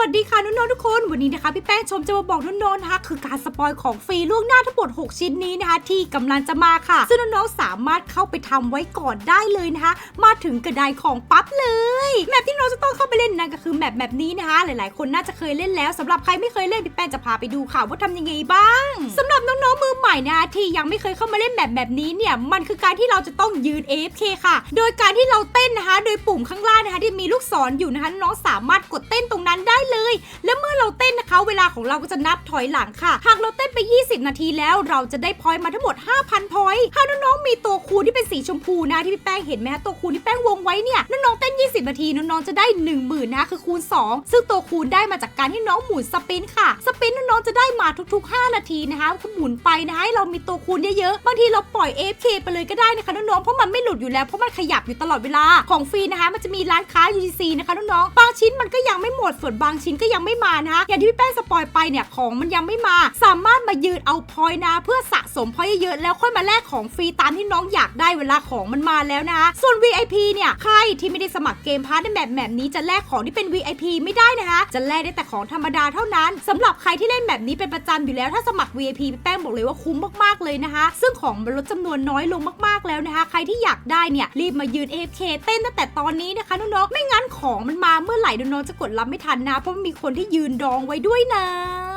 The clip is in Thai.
วัสดีค่ะน้องๆทุกคน วันนี้นะคะพี่แป้งชมจะมาบอกน้องๆนะคะคือการสปอยของฟรีล่วงหน้าทั้งหมด6 ชิ้นนี้นะคะ ที่กำลังจะมาค่ะ ซึ่งน้องๆสามารถเข้าไปทำไว้ก่อนได้เลยนะคะ มาถึงกระไดของปั๊บเลยแมปที่เราจะต้องเข้าไปเล่นนั่นก็คือแมปแบบนี้นะคะ หลายๆ คนน่าจะเคยเล่นแล้วสำหรับใครไม่เคยเล่นพี่แป้งจะพาไปดูค่ะว่าทำยังไงบ้างสำหรับน้องๆมือใหม่นะคะที่ยังไม่เคยเข้ามาเล่นแบบแบบนี้เนี่ยมันคือการที่เราจะต้องยืน AFK ค่ะ โดยการที่เราเต้นนะคะ โดยปุ่มข้างล่างนะคะที่มีลูกศรอยู่นะคะน้องสามารถกดเต้น และเมื่อเราเต้นนะคะ เวลาของเราก็จะนับถอยหลังค่ะ หากเราเต้นไป 20 นาทีแล้วเราจะได้พอยต์มาทั้งหมด 5,000พอยต์ถ้าน้องๆมีตัวคูณที่เป็นสีชมพูนะที่พี่แป้งเห็นไหมคะตัวคูณที่แป้งวงไว้เนี่ยน 20 นาทีน้องๆจะได้ 1 0,000นะคะคือคูณ 2 ซึ่งตัวคูณได้มาจากการที่น้องหมุนสปินค่ะ สปินน้องๆจะได้มาทุกๆ 5 นาทีนะคะก็หมุนไปนะคะให้เรามีตัวคูณเยอะๆบางทีเราปล่อย AFK ไปเลยก็ได้นะคะน้องๆเพราะมันไม่หลุดอยู่แล้วเพราะมันขยับอยู่ตลอดเวลาของฟรีนะคะมันจะมีร้านค้า UGC นะคะน้องๆบางชิ้นมันก็ยังไม่หมดส่วนบางชิ้นก็ยังไม่มานะคะอย่างที่พี่แป้งสปอยไปเนี่ยของมันยังไม่มา สามารถมายืนเอาพอยนะ เพื่อสะสมพอยเยอะๆแล้วค่อยมาแลกของฟรีตามที่น้องอยากได้เวลาของมันมาแล้วนะคะส่วน VIP เนี่ยใครที่ไม่ได้สมัครเกมพาร์ทในแบบแบบนี้จะแลกของที่เป็น VIP ไม่ได้นะคะ จะแลกได้แต่ของธรรมดาเท่านั้นสำหรับใครที่เล่นแบบนี้เป็นประจำอยู่แล้วถ้าสมัคร VIP พี่แป้งบอกเลยว่าคุ้มมากๆเลยนะคะ ซึ่งของมันลดจำนวนน้อยลงมากๆแล้วนะคะ ใครที่อยากได้เนี่ยรีบมายืน AFK เต้นตั้งแต่ตอนนี้นะคะน้องๆไม่งั้นของมันมาเมื่อไหร่น้องๆจะกดรับไม่ทันนะ เพราะมีคนที่ยืนดองไว้ด้วยนะ